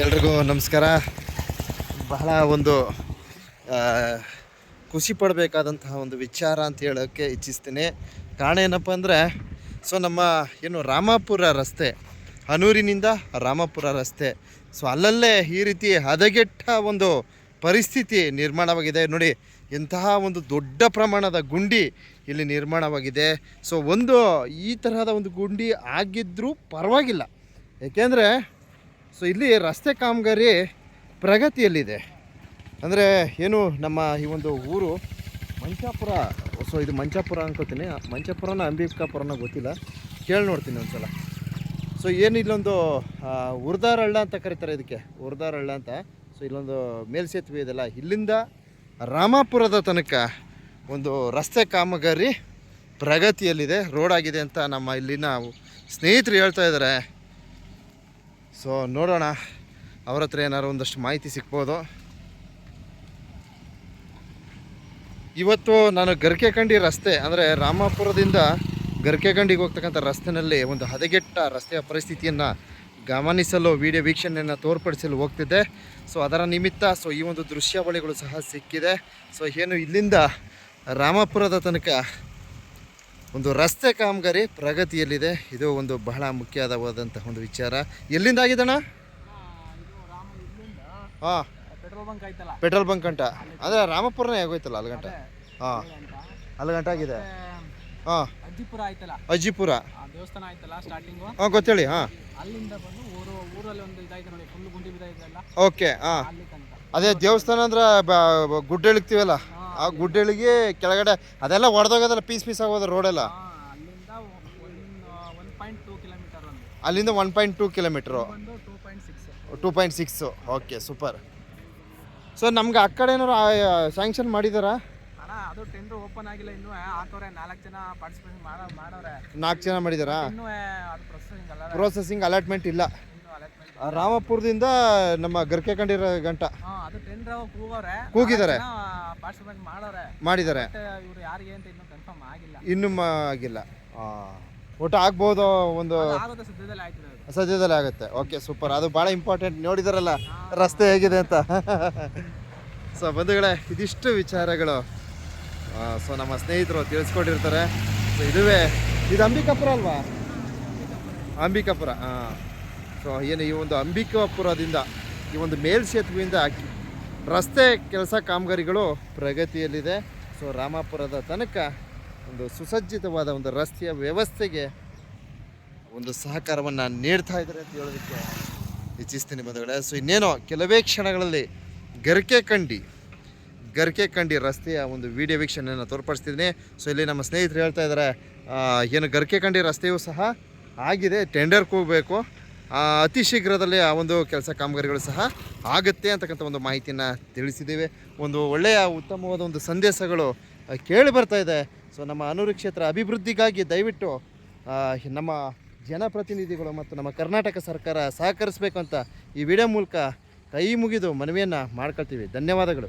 ಎಲ್ರಿಗೂ ನಮಸ್ಕಾರ. ಬಹಳ ಒಂದು ಖುಷಿ ಪಡಬೇಕಾದಂತಹ ಒಂದು ವಿಚಾರ ಅಂತ ಹೇಳೋಕ್ಕೆ ಇಚ್ಛಿಸ್ತೀನಿ. ಕಾರಣ ಏನಪ್ಪ ಅಂದರೆ, ಸೊ ನಮ್ಮ ಏನು ರಾಮಾಪುರ ರಸ್ತೆ, ಹನೂರಿನಿಂದ ರಾಮಾಪುರ ರಸ್ತೆ, ಸೊ ಅಲ್ಲಲ್ಲೇ ಈ ರೀತಿ ಹದಗೆಟ್ಟ ಒಂದು ಪರಿಸ್ಥಿತಿ ನಿರ್ಮಾಣವಾಗಿದೆ. ನೋಡಿ ಎಂತಹ ಒಂದು ದೊಡ್ಡ ಪ್ರಮಾಣದ ಗುಂಡಿ ಇಲ್ಲಿ ನಿರ್ಮಾಣವಾಗಿದೆ. ಸೊ ಒಂದು ಈ ತರಹದ ಒಂದು ಗುಂಡಿ ಆಗಿದ್ದರೂ ಪರವಾಗಿಲ್ಲ. ಏಕೆಂದರೆ ಸೊ ಇಲ್ಲಿ ರಸ್ತೆ ಕಾಮಗಾರಿ ಪ್ರಗತಿಯಲ್ಲಿದೆ. ಅಂದರೆ ಏನು ನಮ್ಮ ಈ ಒಂದು ಊರು ಮಂಚಾಪುರ, ಸೊ ಇದು ಮಂಚಾಪುರ ಅನ್ಕೋತೀನಿ. ಮಂಚಾಪುರನ ಅಂಬಿಕಾಪುರನ ಗೊತ್ತಿಲ್ಲ. ಕೇಳಿ ನೋಡ್ತೀನಿ ಒಂದ್ಸಲ. ಸೊ ಏನು ಇಲ್ಲೊಂದು ಉರ್ದಾರಳ್ಳ ಅಂತ ಕರೀತಾರೆ ಇದಕ್ಕೆ. ಉರ್ದಾರಳ್ಳ ಅಂತ. ಸೊ ಇಲ್ಲೊಂದು ಮೇಲ್ಸೇತುವೆ ಇದೆಲ್ಲ. ಇಲ್ಲಿಂದ ರಾಮಾಪುರದ ತನಕ ಒಂದು ರಸ್ತೆ ಕಾಮಗಾರಿ ಪ್ರಗತಿಯಲ್ಲಿದೆ ರೋಡಾಗಿದೆ ಅಂತ ನಮ್ಮ ಇಲ್ಲಿನ ಸ್ನೇಹಿತರು ಹೇಳ್ತಾ ಇದ್ದಾರೆ. ಸೊ, ನೋಡೋಣ. ಅವ್ರ ಹತ್ರ ಏನಾರು ಒಂದಷ್ಟು ಮಾಹಿತಿ ಸಿಗ್ಬೋದು. ಇವತ್ತು ನಾನು ಗರ್ಕೆಕಂಡಿ ರಸ್ತೆ, ಅಂದರೆ ರಾಮಾಪುರದಿಂದ ಗರ್ಕೆಕಂಡಿಗೆ ಹೋಗ್ತಕ್ಕಂಥ ರಸ್ತೆಯಲ್ಲಿ ಒಂದು ಹದಗೆಟ್ಟ ರಸ್ತೆಯ ಪರಿಸ್ಥಿತಿಯನ್ನು ಗಮನಿಸಲು, ವಿಡಿಯೋ ವೀಕ್ಷಣೆಯನ್ನು ತೋರ್ಪಡಿಸಲು ಹೋಗ್ತಿದ್ದೆ. ಸೊ, ಅದರ ನಿಮಿತ್ತ, ಸೊ, ಈ ಒಂದು ದೃಶ್ಯಾವಳಿಗಳು ಸಹ ಸಿಕ್ಕಿದೆ. ಸೊ, ಏನು ಇಲ್ಲಿಂದ ರಾಮಾಪುರದ ತನಕ ಒಂದು ರಸ್ತೆ ಕಾಮಗಾರಿ ಪ್ರಗತಿಯಲ್ಲಿದೆ. ಇದು ಒಂದು ಬಹಳ ಮುಖ್ಯವಾದಂತಹ ಒಂದು ವಿಚಾರ. ಎಲ್ಲಿಂದ ಆಗಿದಣ ಹಾಂ. ಪೆಟ್ರೋಲ್ ಬಂಕ್ ಗಂಟ ಅಂದರೆ ರಾಮಪುರನೇ ಆಗೋಯ್ತಲ್ಲ ಅಲ್ಲಿ ಗಂಟ ಹಾಂ. ಅಲ್ಲಿ ಗಂಟ ಆಗಿದೆ ಹಾಂ. ಅಜ್ಜಿಪುರ ಆಯ್ತಲ್ಲ? ಅಜ್ಜಿಪುರ. ದೇವಸ್ಥಾನ ಆಯ್ತಲ್ಲ ಸ್ಟಾರ್ಟಿಂಗು ಹಾಂ ಗೊತ್ತೇಳಿ ಹಾಂ. ಅಲ್ಲಿಂದ ಬಂದು ಊರು ಊರಲ್ಲಿ ಒಂದು ಇದಾಯ್ತು ನೋಡಿ ಫುಲ್ ಗುಂಡಿ ಬಿದ್ದಾಯ್ತಲ್ಲ ಓಕೆ ಹಾಂ. ಅದೇ ದೇವಸ್ಥಾನ ಅಂದ್ರೆ ಗುಡ್ಡ ಇಳಿಗ್ತೀವಲ್ಲ ಆ ಗುಡ್ಡಗಳಿಗೆ ಕೆಳಗಡೆ ಅದೆಲ್ಲ ಒಡೆದೋಗೋದಲ್ಲ ಪೀಸ್ ಪೀಸ್ ಆಗೋದು ರೋಡೆಲ್ಲ? ಅಲ್ಲಿಂದ ಒನ್ ಪಾಯಿಂಟ್ ಟೂ ಕಿಲೋಮೀಟರ್ ಅಲ್ಲಿಂದ ಒನ್ ಪಾಯಿಂಟ್ ಟೂ ಕಿಲೋಮೀಟ್ರು. ಬಂದು two point six. Two point six okay super. So ನಮ್ಗೆ ಆ ಕಡೆ ಏನಾರು ಸ್ಯಾಂಕ್ಷನ್ ಮಾಡಿದಾರಾ? ಅಣ್ಣ ಅದು ಟೆಂಡರ್ ಓಪನ್ ಆಗಿಲ್ಲ ಇನ್ನೂ ಆತವ್ರೆ ನಾಲ್ಕು ಜನ ಪಾರ್ಟಿಸಿಪೇಟ್ ಮಾಡೋ ಮಾಡವ್ರೆ ನಾಲ್ಕು ಜನ ಮಾಡಿದಾರಾ? ಇನ್ನೂ ಅದು ಪ್ರೊಸೆಸಿಂಗ್ ಅಲ್ಲ. ಪ್ರೊಸೆಸಿಂಗ್ ಅಲಾಟ್ಮೆಂಟ್ ಇಲ್ಲ. ಇನ್ನೂ ರಾಮಪುರದಿಂದ ನಮ್ಮ ಗರ್ಕೆ ಕಂಡಿರೋ ಗಂಟ. ಹಾ ಅದು ಟೆಂಡರ್ ಕೂಗವ್ರೆ ಕೂಗಿದ್ದಾರೆ. ಪಾರ್ಟಿಸಿಪೇಟ್ ಮಾಡಿದ್ದಾರೆ. ಇನ್ನು ಇವ್ರು ಯಾರಿಗೆ ಅಂತ ಇನ್ನೂ ಕನ್ಫರ್ಮ್ ಆಗಿಲ್ಲ. ಇನ್ನೂ ಮ- ಆಗಿಲ್ಲ. ಒಟ್ಟು ಆಗ್ಬೋದು ಒಂದು ಸದ್ಯದಲ್ಲಿ ಸದ್ಯದಲ್ಲೇ ಆಗುತ್ತೆ. ಓಕೆ ಸೂಪರ್ ಅದು ಭಾಳ ಇಂಪಾರ್ಟೆಂಟ್ ನೋಡಿದಾರಲ್ಲ ರಸ್ತೆ ಹೇಗಿದೆ ಅಂತ. ಸೊ ಬಂಧುಗಳೇ ಇದಿಷ್ಟು ವಿಚಾರಗಳು. ಸೊ ನಮ್ಮ ಸ್ನೇಹಿತರು ತಿಳಿಸ್ಕೊಂಡಿರ್ತಾರೆ ಸೊ ಇದುವೇ ಇದು ಅಂಬಿಕಾಪುರ ಅಲ್ವಾ? ಅಂಬಿಕಾಪುರ ಹಾಂ ಸೊ ಏನು ಈ ಒಂದು ಅಂಬಿಕಾಪುರದಿಂದ ಈ ಒಂದು ಮೇಲ್ಸೇತುವೆಯಿಂದ ರಸ್ತೆ ಕೆಲಸ ಕಾಮಗಾರಿಗಳು ಪ್ರಗತಿಯಲ್ಲಿದೆ. ಸೊ ರಾಮಾಪುರದ ತನಕ ಒಂದು ಸುಸಜ್ಜಿತವಾದ ಒಂದು ರಸ್ತೆಯ ವ್ಯವಸ್ಥೆಗೆ ಒಂದು ಸಹಕಾರವನ್ನು ನೀಡ್ತಾ ಇದ್ದಾರೆ ಅಂತ ಹೇಳೋದಕ್ಕೆ ಇಚ್ಛಿಸ್ತೀನಿ ಬಂಧುಗಳೇ. ಸೊ ಇನ್ನೇನೋ ಕೆಲವೇ ಕ್ಷಣಗಳಲ್ಲಿ ಗರ್ಕೆ ಕಂಡಿ ಗರ್ಕೆ ಕಂಡಿ ರಸ್ತೆಯ ಒಂದು ವಿಡಿಯೋ ವೀಕ್ಷಣೆಯನ್ನು ತೋರ್ಪಡಿಸ್ತಿದ್ದೀನಿ. ಸೊ ಇಲ್ಲಿ ನಮ್ಮ ಸ್ನೇಹಿತರು ಹೇಳ್ತಾ ಇದ್ದಾರೆ ಏನು ಗರ್ಕೆ ಕಂಡಿ ರಸ್ತೆಯೂ ಸಹ ಆಗಿದೆ ಟೆಂಡರ್ ಕೂಗಬೇಕು ಅತಿ ಶೀಘ್ರದಲ್ಲೇ ಆ ಒಂದು ಕೆಲಸ ಕಾಮಗಾರಿಗಳು ಸಹ ಆಗುತ್ತೆ ಅಂತಕ್ಕಂಥ ಒಂದು ಮಾಹಿತಿಯನ್ನು ತಿಳಿಸಿದ್ದೇವೆ. ಒಂದು ಒಳ್ಳೆಯ ಉತ್ತಮವಾದ ಒಂದು ಸಂದೇಶಗಳು ಕೇಳಿ ಬರ್ತಾ ಇದೆ. ಸೊ ನಮ್ಮ ಅನೂರು ಕ್ಷೇತ್ರ ಅಭಿವೃದ್ಧಿಗಾಗಿ ದಯವಿಟ್ಟು ನಮ್ಮ ಜನಪ್ರತಿನಿಧಿಗಳು ಮತ್ತು ನಮ್ಮ ಕರ್ನಾಟಕ ಸರ್ಕಾರ ಸಹಕರಿಸಬೇಕು ಅಂತ ಈ ವಿಡಿಯೋ ಮೂಲಕ ಕೈ ಮುಗಿದು ಮನವಿಯನ್ನು ಮಾಡ್ಕೊಳ್ತೀವಿ. ಧನ್ಯವಾದಗಳು.